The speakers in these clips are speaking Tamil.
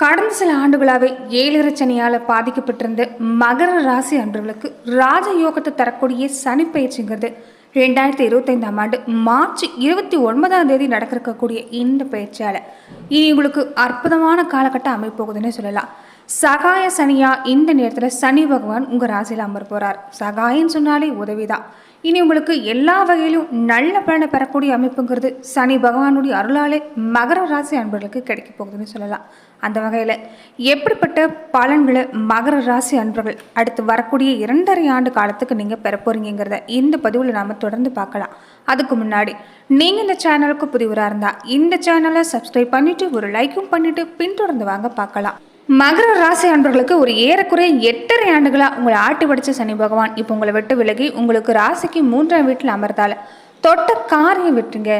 கடந்த சில ஆண்டுகளாகவே ஏழரை பாதிக்கப்பட்டிருந்த மகர ராசி அன்புகளுக்கு ராஜ யோகத்தை தரக்கூடிய சனி பயிற்சிங்கிறது ரெண்டாயிரத்தி இருபத்தைந்தாம் ஆண்டு மார்ச் இருபத்தி ஒன்பதாம் தேதி நடக்கிறக்கக்கூடிய இந்த பயிற்சியால். இனி உங்களுக்கு அற்புதமான காலகட்டம் அமைப்போகுதுன்னு சொல்லலாம். சகாய சனியா இந்த நேரத்தில் சனி பகவான் உங்கள் ராசியில் அமர் போகிறார் சகாயன்னு சொன்னாலே உதவிதான். இனி உங்களுக்கு எல்லா வகையிலும் நல்ல பலனை பெறக்கூடிய அமைப்புங்கிறது சனி பகவானுடைய அருளாலே மகர ராசி அன்பர்களுக்கு கிடைக்க போகுதுன்னு சொல்லலாம். அந்த வகையில். எப்படிப்பட்ட பலன்களை மகர ராசி அன்பர்கள் அடுத்து வரக்கூடிய இரண்டரை ஆண்டு காலத்துக்கு நீங்கள் பெற போகிறீங்கிறத இந்த பதிவில் நாம் தொடர்ந்து பார்க்கலாம். அதுக்கு முன்னாடி நீங்கள் இந்த சேனலுக்கு புதிவராக இருந்தால் இந்த சேனலை சப்ஸ்கிரைப் பண்ணிவிட்டு ஒரு லைக்கும் பண்ணிவிட்டு பின்தொடர்ந்து வாங்க பார்க்கலாம். மகர ராசி அன்பர்களுக்கு ஒரு ஏறக்குறைய எட்டரை ஆண்டுகளாக உங்களை ஆட்டி படித்த சனி பகவான் இப்போ உங்களை விட்டு விலகி உங்களுக்கு ராசிக்கு மூன்றாம் வீட்டில் அமர்ந்தால தொட்ட காரியம் விட்டுருங்க.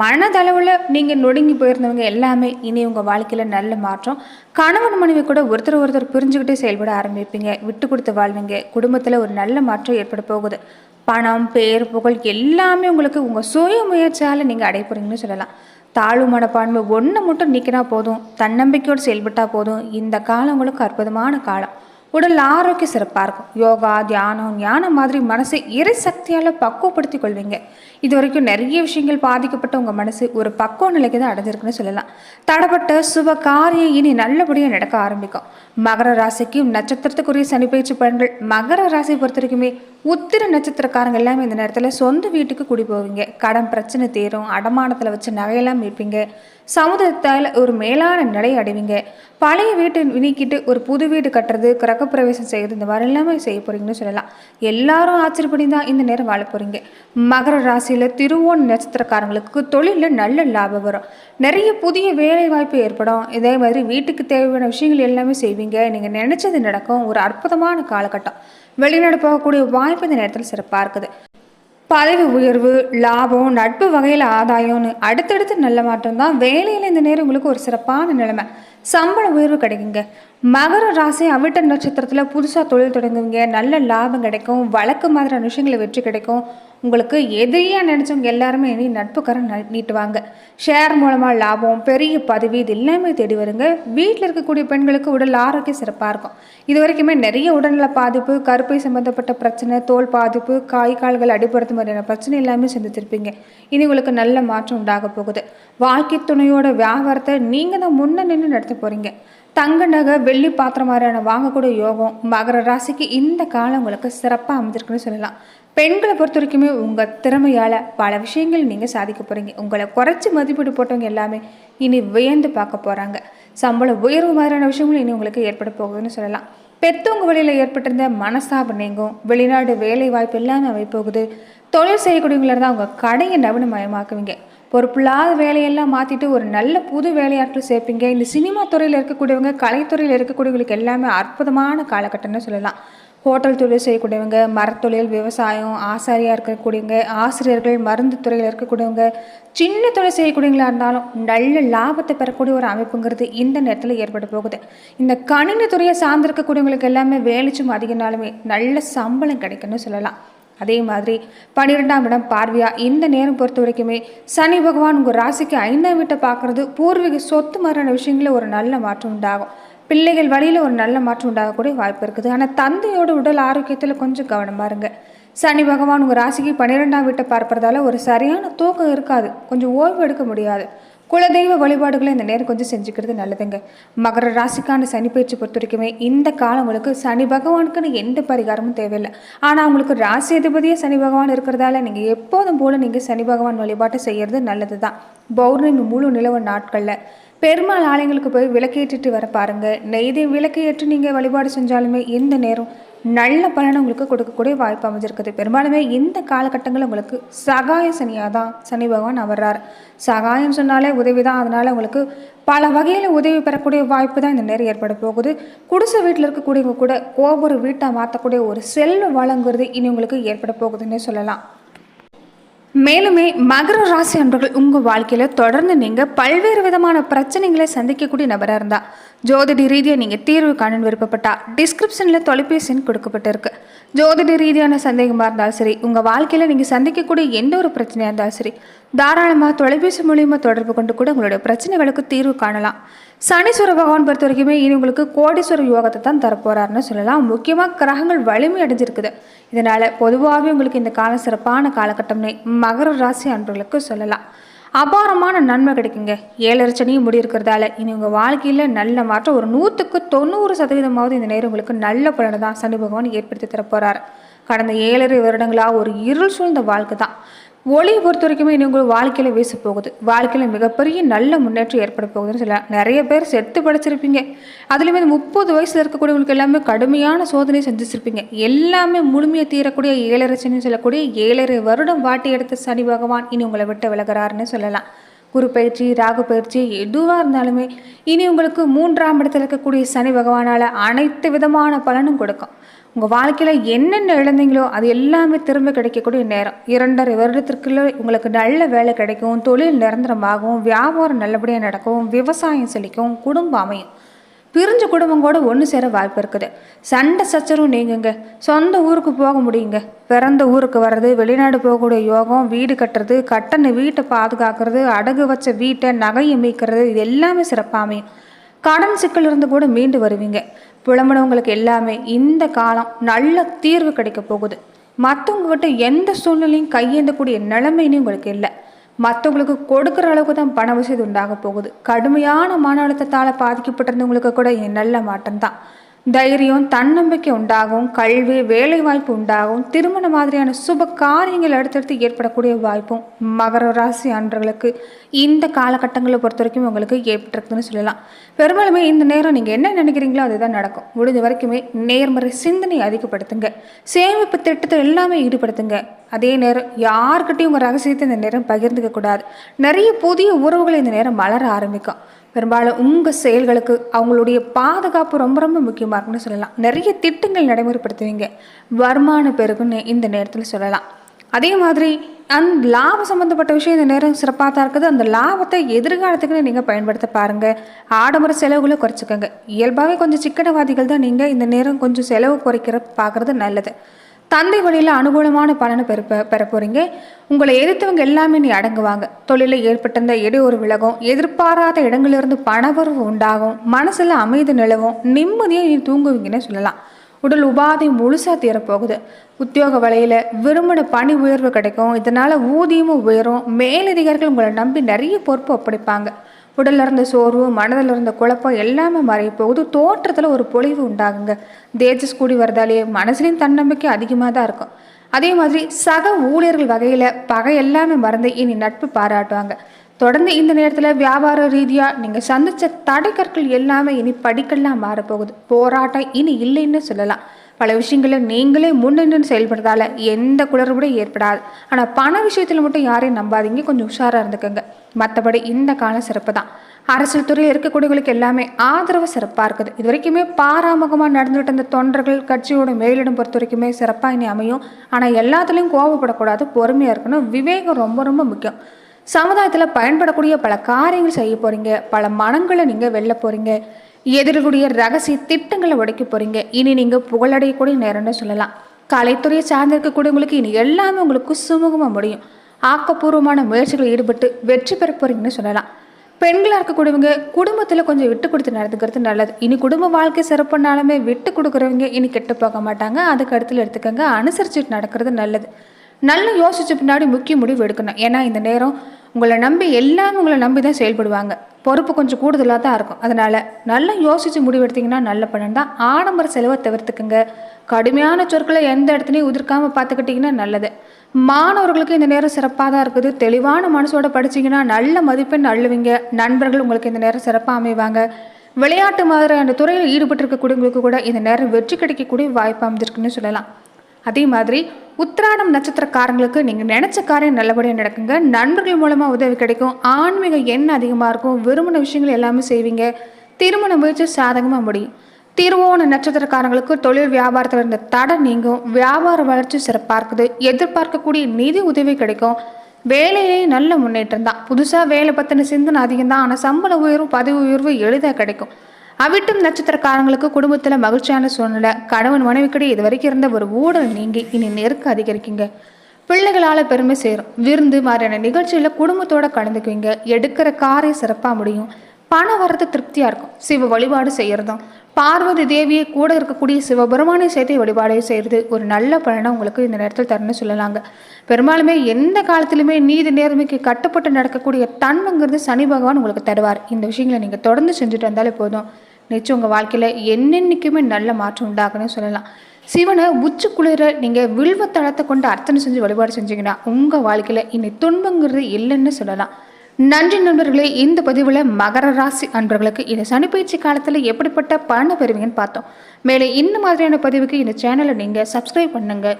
மனதளவில் நீங்கள் நொடுங்கி போயிருந்தவங்க எல்லாமே இனி உங்கள் வாழ்க்கையில் நல்ல மாற்றம். கணவன் மனைவி கூட ஒருத்தர் ஒருத்தர் புரிஞ்சுக்கிட்டே செயல்பட ஆரம்பிப்பீங்க. விட்டு கொடுத்து வாழ்வீங்க. குடும்பத்தில் ஒரு நல்ல மாற்றம் ஏற்பட போகுது. பணம் பேர் புகழ் எல்லாமே உங்களுக்கு உங்கள் சுய முயற்சியால் நீங்கள் அடைபுறீங்கன்னு சொல்லலாம். தாழ்வு மனப்பான்மை ஒன்று மட்டும் நீக்கினா போதும். தன்னம்பிக்கையோடு செயல்பட்டால் போதும். இந்த காலம் உங்களுக்கு அற்புதமான காலம். உடல் ஆரோக்கியம் சிறப்பாக இருக்கும். யோகா தியானம் ஞானம் மாதிரி மனசை இறை சக்தியால் பக்குவப்படுத்தி கொள்வீங்க. இது வரைக்கும் நிறைய விஷயங்கள் பாதிக்கப்பட்ட உங்கள் மனசு ஒரு பக்குவ நிலைக்கு தான் அடைஞ்சிருக்குன்னு சொல்லலாம். தடப்பட்ட சுப காரியம் இனி நல்லபடியாக நடக்க ஆரம்பிக்கும். மகர ராசிக்கும் நட்சத்திரத்துக்குரிய சனி பயிற்சி பலன்கள் மகர ராசியை பொறுத்த வரைக்குமே உத்திர நட்சத்திரக்காரங்க எல்லாமே இந்த நேரத்தில் சொந்த வீட்டுக்கு குடி போவீங்க. கடன் பிரச்சனை தீரும் அடமானத்தில் வச்சு நகையெல்லாம் மீட்பீங்க சமுதாயத்தால் ஒரு மேலான நிலை அடைவீங்க. பழைய வீட்டை நீக்கிட்டு ஒரு புது வீடு கட்டுறது கிரகப்பிரவேசம் செய்கிறது இந்த மாதிரி எல்லாமே செய்ய போகிறீங்கன்னு சொல்லலாம். எல்லாரும் ஆச்சரியப்படி தான் இந்த நேரம் வாழ போகிறீங்க மகர ராசியில் திருவோண நட்சத்திரக்காரங்களுக்கு தொழிலில் நல்ல லாபம் வரும். நிறைய புதிய வேலை வாய்ப்பு ஏற்படும். இதே மாதிரி வீட்டுக்கு தேவையான விஷயங்கள் எல்லாமே செய்வீங்க. நீங்கள் நினச்சது நடக்கும். ஒரு அற்புதமான காலகட்டம். வெளிநாடு போகக்கூடிய வாய்ப்பு இந்த நேரத்தில் சிறப்பாக இருக்குது. பதவி உயர்வு லாபம் நட்பு வகையில் ஆதாயம்னு அடுத்தடுத்து நல்ல மாற்றம் தான் வேலையில் இந்த நேரம் உங்களுக்கு ஒரு சிறப்பான நிலைமை. சம்பள உயர்வு கிடைக்குங்க. மகர ராசி அவிட்ட நட்சத்திரத்தில் புதுசாக தொழில் தொடங்குவீங்க. நல்ல லாபம் கிடைக்கும். வழக்கு மாதிரியான விஷயங்களை வெற்றி கிடைக்கும். உங்களுக்கு எதிரியாக நினச்சவங்க எல்லாருமே இனி நட்புக்கரம் நீட்டுவாங்க. ஷேர் மூலமாக லாபம் பெரிய பதவி இது எல்லாமே தேடி வருங்க. வீட்டில் இருக்கக்கூடிய பெண்களுக்கு உடல் ஆரோக்கியம் சிறப்பாக இருக்கும். இது வரைக்குமே நிறைய உடல்நல பாதிப்பு கருப்பை சம்மந்தப்பட்ட பிரச்சனை தோல் பாதிப்பு காய் கால்கள் அடிபடுறது மாதிரியான பிரச்சனை எல்லாமே சந்திச்சிருப்பீங்க இனி உங்களுக்கு நல்ல மாற்றம் உண்டாக போகுது. வாழ்க்கை துணையோட வியாபாரத்தை நீங்கள் தான் முன்ன நின்று நடத்த போகிறீங்க தங்க நகை வெள்ளி பாத்திரம் மாதிரியான வாங்கக்கூடிய யோகம் மகர ராசிக்கு இந்த காலம் உங்களுக்கு சிறப்பாக அமைஞ்சிருக்குன்னு சொல்லலாம். பெண்களை பொறுத்த வரைக்குமே உங்கள் திறமையால் பல விஷயங்கள் நீங்கள் சாதிக்க போகிறீங்க உங்களை குறைச்சி மதிப்பீடு போட்டவங்க எல்லாமே இனி வியந்து பார்க்க போகிறாங்க சம்பள உயர்வு மாதிரியான விஷயங்களும் இனி உங்களுக்கு ஏற்பட போகுதுன்னு சொல்லலாம். பெத்தவங்க வழியில் ஏற்பட்டிருந்த மனசாபம் நீங்கும். வெளிநாடு வேலை வாய்ப்பு எல்லாமே அமைப்போகுது தொழில் செய்யக்கூடியவங்கள தான் உங்கள் கடையை நவீனமயமாக்குவீங்க. பொறுப்பில்லாத வேலையெல்லாம் மாற்றிட்டு ஒரு நல்ல புது வேலையாட்கள் சேர்ப்பீங்க. இந்த சினிமா துறையில் இருக்கக்கூடியவங்க கலைத்துறையில் இருக்கக்கூடியவங்களுக்கு எல்லாமே அற்புதமான காலகட்டம்னு சொல்லலாம். ஹோட்டல் தொழில் செய்யக்கூடியவங்க மரத்தொழில் விவசாயம் ஆசாரியாக இருக்கக்கூடியவங்க ஆசிரியர்கள் மருந்து துறையில் இருக்கக்கூடியவங்க சின்ன தொழில் செய்யக்கூடியவங்களா இருந்தாலும் நல்ல லாபத்தை பெறக்கூடிய ஒரு அமைப்புங்கிறது இந்த நேரத்தில் ஏற்பட போகுது. இந்த கணினி துறையை சார்ந்திருக்கக்கூடியவங்களுக்கு எல்லாமே வேலைச்சும் அதிகனாலுமே நல்ல சம்பளம் கிடைக்கும்னு சொல்லலாம். அதே மாதிரி பன்னிரெண்டாம் இடம் பார்வையா இந்த நேரம் பொறுத்த வரைக்குமே சனி பகவான் உங்கள் ராசிக்கு ஐந்தாம் வீட்டை பார்க்குறது பூர்வீக சொத்து மாதிரியான விஷயங்களில் ஒரு நல்ல மாற்றம் உண்டாகும். பிள்ளைகள் வழியில் ஒரு நல்ல மாற்றம் உண்டாகக்கூடிய வாய்ப்பு இருக்குது. ஆனால் தந்தையோட உடல் ஆரோக்கியத்தில் கொஞ்சம் கவனமாக இருங்க. சனி பகவான் உங்கள் ராசிக்கு பன்னிரெண்டாம் வீட்டை பார்ப்பதால் ஒரு சரியான தூக்கம் இருக்காது. கொஞ்சம் ஓய்வு எடுக்க முடியாது. குலதெய்வ வழிபாடுகளை இந்த நேரம் கொஞ்சம் செஞ்சுக்கிறது நல்லதுங்க. மகர ராசிக்கான சனி பயிற்சி பொறுத்த வரைக்குமே இந்த காலம் உங்களுக்கு சனி பகவானுக்குன்னு எந்த பரிகாரமும் தேவையில்லை. ஆனால் உங்களுக்கு ராசி அதிபதியே சனி பகவான் இருக்கிறதால நீங்கள் எப்போதும் போல நீங்கள் சனி பகவான் வழிபாட்டை செய்கிறது நல்லது தான் பௌர்ணமி முழு நிலவு நாட்களில் பெருமாள் ஆலயங்களுக்கு போய் விளக்கேற்றிட்டு வர பாருங்கள் நெய்தே விளக்கு ஏற்றி நீங்கள் வழிபாடு செஞ்சாலுமே இந்த நேரம் நல்ல பலனை உங்களுக்கு கொடுக்கக்கூடிய வாய்ப்பு அமைஞ்சிருக்குது. பெரும்பாலுமே இந்த காலகட்டங்களில் உங்களுக்கு சகாய சனியாக தான் சனி பகவான் அவர்றார் சகாயம் சொன்னாலே உதவி தான். அதனால் உங்களுக்கு பல வகையில் உதவி பெறக்கூடிய வாய்ப்பு தான் இந்த நேரம் ஏற்பட போகுது. குடிசை வீட்டில் இருக்கக்கூடியவங்க கூட ஒவ்வொரு வீட்டை மாற்றக்கூடிய ஒரு செல்வ வளங்குறது இனி உங்களுக்கு ஏற்பட போகுதுன்னே சொல்லலாம். மேலுமே மகர ராசி அன்பர்கள் உங்கள் வாழ்க்கையில் தொடர்ந்து நீங்கள் பல்வேறு விதமான பிரச்சனைகளை சந்திக்கக்கூடிய நபராக இருந்தால் ஜோதிட ரீதியாக நீங்கள் தீர்வு காணும் விருப்பப்பட்டால் டிஸ்கிரிப்ஷனில் தொலைபேசின்னு கொடுக்கப்பட்டிருக்கு. ஜோதிட ரீதியான சந்தேகமாக இருந்தாலும் சரி உங்கள் வாழ்க்கையில் நீங்கள் சந்திக்கக்கூடிய எந்த ஒரு பிரச்சனையாக இருந்தாலும் சரி தாராளமாக தொலைபேசி மூலியமாக தொடர்பு கொண்டு கூட உங்களுடைய பிரச்சனைகளுக்கு தீர்வு காணலாம். சனீஸ்வர பகவான் பொறுத்த வரைக்குமே இனி உங்களுக்கு கோடீஸ்வர யோகத்தை தான் தரப்போறாருன்னு சொல்லலாம். முக்கியமாக கிரகங்கள் வலிமை அடைஞ்சிருக்குது. இதனால் பொதுவாகவே உங்களுக்கு இந்த காலம் சிறப்பான காலகட்டம்னே மகர ராசி அன்பர்களுக்கு சொல்லலாம். அபாரமான நன்மை கிடைக்குங்க. ஏழரை சனியும் முடி இருக்கிறதால இனி உங்கள் வாழ்க்கையில் நல்ல மாற்றம் ஒரு நூற்றுக்கு தொண்ணூறு சதவீதமாவது இந்த நேரம் உங்களுக்கு நல்ல பலனை தான் சனி பகவான் ஏற்படுத்தி தரப்போகிறார் கடந்த ஏழரை வருடங்களாக ஒரு இருள் சூழ்ந்த வாழ்க்கை தான். ஒளியை பொறுத்த வரைக்குமே இனி உங்கள் வாழ்க்கையில் வீச போகுது. வாழ்க்கையில் மிகப்பெரிய நல்ல முன்னேற்றம் ஏற்பட போகுதுன்னு சொல்லலாம். நிறைய பேர் செத்து படிச்சிருப்பீங்க. அதுலேயுமே இந்த முப்பது வயசில் இருக்கக்கூடியவங்களுக்கு எல்லாமே கடுமையான சோதனை சந்திச்சிருப்பீங்க எல்லாமே முழுமையை தீரக்கூடிய ஏழரை சொல்லக்கூடிய ஏழரை வருடம் வாட்டி எடுத்த சனி பகவான் இனி உங்களை விட்டு விலகிறாருன்னு சொல்லலாம். குரு பயிற்சி ராகு பயிற்சி எதுவாக இருந்தாலுமே இனி உங்களுக்கு மூன்றாம் இடத்தில் இருக்கக்கூடிய சனி பகவானால் அனைத்து விதமான பலனும் கொடுக்கும். உங்கள் வாழ்க்கையில் என்னென்ன இழந்தீங்களோ அது எல்லாமே திரும்ப கிடைக்கக்கூடிய நேரம். இரண்டரை வருடத்திற்குள்ள உங்களுக்கு நல்ல வேலை கிடைக்கும் தொழில் நிரந்தரமாகும் வியாபாரம் நல்லபடியாக நடக்கும் விவசாயம் செழிக்கும் குடும்பம் அமையும். பிரிஞ்ச குடும்பம் கூட ஒன்று சேர வாய்ப்பு இருக்குது. சண்டை சச்சரும் நீங்குங்க. சொந்த ஊருக்கு போக முடியுங்க. பிறந்த ஊருக்கு வர்றது வெளிநாடு போகக்கூடிய யோகம் வீடு கட்டுறது கட்டண வீட்டை பாதுகாக்கிறது அடகு வச்ச வீட்டை நகையை மீட்கிறது இது எல்லாமே சிறப்பாக அமையும். கடன் சிக்கல் இருந்து கூட மீண்டு வருவீங்க. புலம்புனவங்களுக்கு எல்லாமே இந்த காலம் நல்ல தீர்வு கிடைக்க போகுது. மற்றவங்ககிட்ட எந்த சூழ்நிலையும் கையேந்தக்கூடிய நிலைமைன்னு உங்களுக்கு இல்லை. மற்றவங்களுக்கு கொடுக்குற அளவுக்கு தான் பண வசதி உண்டாக போகுது. கடுமையான மன அழுத்தத்தால் பாதிக்கப்பட்டிருந்தவங்களுக்கு கூட என் நல்ல மாற்றம் தான் தைரியம் தன்னம்பிக்கை உண்டாகும் கல்வி வேலை வாய்ப்பு உண்டாகும் திருமண மாதிரியான சுப காரியங்கள் அடுத்தடுத்து ஏற்படக்கூடிய வாய்ப்பும் மகர ராசி அன்றர்களுக்கு இந்த காலகட்டங்களை பொறுத்த வரைக்கும் உங்களுக்கு ஏற்பட்டிருக்குன்னு சொல்லலாம். பெரும்பாலுமே இந்த நேரம் நீங்கள் என்ன நினைக்கிறீங்களோ அதுதான் நடக்கும். முடிஞ்ச வரைக்குமே நேர்மறை சிந்தனையை அதிகப்படுத்துங்க. சேமிப்பு திட்டத்தில் எல்லாமே ஈடுபடுத்துங்க. அதே நேரம் யாருக்கிட்டையும் உங்கள் ரகசியத்தை இந்த நேரம் பகிர்ந்துக்க கூடாது. நிறைய புதிய உறவுகள் இந்த நேரம் மலர ஆரம்பிக்கும். பெரும்பாலும் உங்கள் செயல்களுக்கு அவங்களுடைய பாதுகாப்பு ரொம்ப ரொம்ப முக்கியமாக இருக்குன்னு சொல்லலாம். நிறைய திட்டங்கள் நடைமுறைப்படுத்துவீங்க. வருமான பெருகுன்னு இந்த நேரத்தில் சொல்லலாம். அதே மாதிரி அந்த லாபம் சம்மந்தப்பட்ட விஷயம் இந்த நேரம் சிறப்பாக தான் இருக்குது. அந்த லாபத்தை எதிர்காலத்துக்குன்னு நீங்கள் பயன்படுத்த பாருங்கள் ஆடம்பர செலவுகளை குறைச்சிக்கோங்க. இயல்பாகவே கொஞ்சம் சிக்கனவாதிகள் தான் நீங்கள் இந்த நேரம் கொஞ்சம் செலவு குறைக்கிற பார்க்குறது நல்லது. தந்தை வழியில் அனுகூலமான பலனை பெற பெற போகிறீங்க உங்களை எதிர்த்தவங்க எல்லாமே நீ அடங்குவாங்க. தொழிலில் ஏற்பட்டிருந்த இடையூறு விலகும் எதிர்பாராத இடங்களிலிருந்து பணவரவு உண்டாகும் மனசில் அமைதி நிலவும் நிம்மதியாக நீ தூங்குவீங்கன்னு சொல்லலாம். உடல் உபாதை முழுசாக தீரப்போகுது. உத்தியோக வலையில் விரும்பின பணி உயர்வு கிடைக்கும். இதனால் ஊதியமும் உயரும். மேலதிகாரிகள் உங்களை நம்பி நிறைய பொறுப்பு ஒப்படைப்பாங்க. உடல்ல இருந்த சோர்வு மனதில் இருந்த குழப்பம் எல்லாமே மறைய போகுது தோற்றத்தில் ஒரு பொழிவு உண்டாகுங்க. தேஜஸ் கூடி வரதாலேயே மனசுலையும் தன்னம்பிக்கை அதிகமாக தான் இருக்கும். அதே மாதிரி சக ஊழியர்கள் வகையில் பகை எல்லாமே மறந்து இனி நட்பு பாராட்டுவாங்க. தொடர்ந்து இந்த நேரத்தில் வியாபார ரீதியாக நீங்கள் சந்தித்த தடைக்கற்கள் எல்லாமே இனி படிக்கல்லாம் மாறப்போகுது. போராட்டம் இனி இல்லைன்னு சொல்லலாம். பல விஷயங்களை நீங்களே முன்னின்று செயல்படுறதால எந்த குளறுபடியும் ஏற்படாது. ஆனால் பண விஷயத்தில் மட்டும் யாரையும் நம்பாதீங்க. கொஞ்சம் உஷாராக இருந்துக்கோங்க. மற்றபடி இந்த காலம் சிறப்பு தான். அரசியல் துறையில் இருக்கக்கூடியவங்களுக்கு எல்லாமே ஆதரவு சிறப்பாக இருக்குது. இது வரைக்குமே பாராமுகமாக நடந்துகிட்டு இருந்த தொண்டர்கள் கட்சியோட மேலிடம் பொறுத்த வரைக்குமே சிறப்பாக இனி அமையும். ஆனால் எல்லாத்துலேயும் கோவப்படக்கூடாது பொறுமையாக இருக்கணும். விவேகம் ரொம்ப ரொம்ப முக்கியம். சமுதாயத்தில் பயன்படக்கூடிய பல காரியங்கள் செய்ய போகிறீங்க பல மனங்களை நீங்கள் வெளில போகிறீங்க எதிர்கூடிய ரகசிய திட்டங்களை உடைக்க போகிறீங்க இனி நீங்கள் புகழடையக்கூடிய நேரம்னு சொல்லலாம். கலைத்துறையை சார்ந்திருக்கக்கூடியவங்களுக்கு இனி எல்லாமே உங்களுக்கு சுமூகமாக முடியும். ஆக்கப்பூர்வமான முயற்சிகளில் ஈடுபட்டு வெற்றி பெற போகிறீங்கன்னு சொல்லலாம். பெண்களாக இருக்கக்கூடியவங்க குடும்பத்தில் கொஞ்சம் விட்டு கொடுத்து நடந்துக்கிறது நல்லது. இனி குடும்ப வாழ்க்கை சிறப்புனாலுமே விட்டு கொடுக்குறவங்க இனி கெட்டு போக மாட்டாங்க. அதுக்கு இடத்துல எடுத்துக்கங்க அனுசரிச்சுட்டு நடக்கிறது நல்லது. நல்லா யோசிச்ச பின்னாடி முக்கிய முடிவு எடுக்கணும். ஏன்னா இந்த நேரம் உங்களை நம்பி எல்லாமே உங்களை நம்பி தான் செயல்படுவாங்க. பொறுப்பு கொஞ்சம் கூடுதலாக தான் இருக்கும். அதனால் நல்லா யோசித்து முடிவெடுத்தீங்கன்னா நல்ல பலன் தான். ஆடம்பர செலவை தவிர்த்துக்குங்க. கடுமையான சொற்களை எந்த இடத்துலையும் உதிர்க்காமல் பார்த்துக்கிட்டிங்கன்னா நல்லது. மாணவர்களுக்கு இந்த நேரம் சிறப்பாக தான் இருக்குது. தெளிவான மனசோட படிச்சிங்கன்னா நல்ல மதிப்பெண் அள்ளுவீங்க. நண்பர்கள் உங்களுக்கு இந்த நேரம் சிறப்பாக அமைவாங்க. விளையாட்டு மாதிரியான துறையில் ஈடுபட்டிருக்கக்கூடியவங்களுக்கு கூட இந்த நேரம் வெற்றி கிடைக்கக்கூடிய வாய்ப்பு அமைஞ்சிருக்குன்னு சொல்லலாம். அதே மாதிரி உத்திராடம் நட்சத்திரக்காரங்களுக்கு நீங்கள் நினச்ச காரியம் நல்லபடியாக நடக்குங்க. நண்பர்கள் மூலமாக உதவி கிடைக்கும். ஆன்மீக எண்ணம் அதிகமாக இருக்கும். விரும்பின விஷயங்கள் எல்லாமே செய்வீங்க. திருமண முயற்சி சாதகமாக முடியும். திருவோண நட்சத்திரக்காரங்களுக்கு தொழில் வியாபாரத்தில் இருந்த தடை நீங்கும் வியாபார வளர்ச்சி சிறப்பாக இருக்குது எதிர்பார்க்கக்கூடிய நிதி உதவி கிடைக்கும் வேலையிலே நல்ல முன்னேற்றம் தான். புதுசாக வேலை பற்றின சிந்தனை அதிகம் தான் ஆனால் சம்பள உயர்வு பதவி உயர்வு எளிதாக கிடைக்கும். அவிட்டும் நட்சத்திரக்காரங்களுக்கு குடும்பத்தில் மகிழ்ச்சியான சூழ்நிலை கணவன் மனைவிக்கிடையே இது வரைக்கும் இருந்த ஒரு ஊழல் நீங்கி இனி நெருக்க அதிகரிக்குங்க. பிள்ளைகளால் பெருமை சேரும். விருந்து மாதிரியான நிகழ்ச்சியில் குடும்பத்தோட கலந்துக்குவீங்க. எடுக்கிற காரை சிறப்பாக முடியும். பணம் வரது திருப்தியாக இருக்கும். சிவ வழிபாடு செய்கிறதும் பார்வதி தேவியை கூட இருக்கக்கூடிய சிவபெருமானை சேர்த்து வழிபாடு செய்கிறது ஒரு நல்ல பலனை உங்களுக்கு இந்த நேரத்தில் தரணும்னு சொல்லலாங்க. பெரும்பாலுமே எந்த காலத்திலுமே நீதி நேர்மைக்கு கட்டுப்பட்டு நடக்கக்கூடிய தன்மைங்கிறது சனி பகவான் உங்களுக்கு தருவார். இந்த விஷயங்களை நீங்கள் தொடர்ந்து செஞ்சுட்டு வந்தாலே போதும். நிச்சயம் உங்கள் வாழ்க்கையில் என்னென்னைக்குமே நல்ல மாற்றம் உண்டாகுன்னு சொல்லலாம். சிவனை உச்சி குளிர நீங்கள் வில்வ தளத்தை கொண்டு அர்ச்சனை செஞ்சு வழிபாடு செஞ்சீங்கன்னா உங்கள் வாழ்க்கையில் இனி துன்பங்கிறது இல்லைன்னு சொல்லலாம். நன்றி நண்பர்களே இந்த பதிவில் மகர ராசி அன்பர்களுக்கு இந்த சனிப்பயிற்சி காலத்தில் எப்படிப்பட்ட பலனை பெறுவீங்கன்னு பார்த்தோம். மேலே இந்த மாதிரியான பதிவுக்கு இந்த சேனலை நீங்கள் சப்ஸ்கிரைப் பண்ணுங்கள்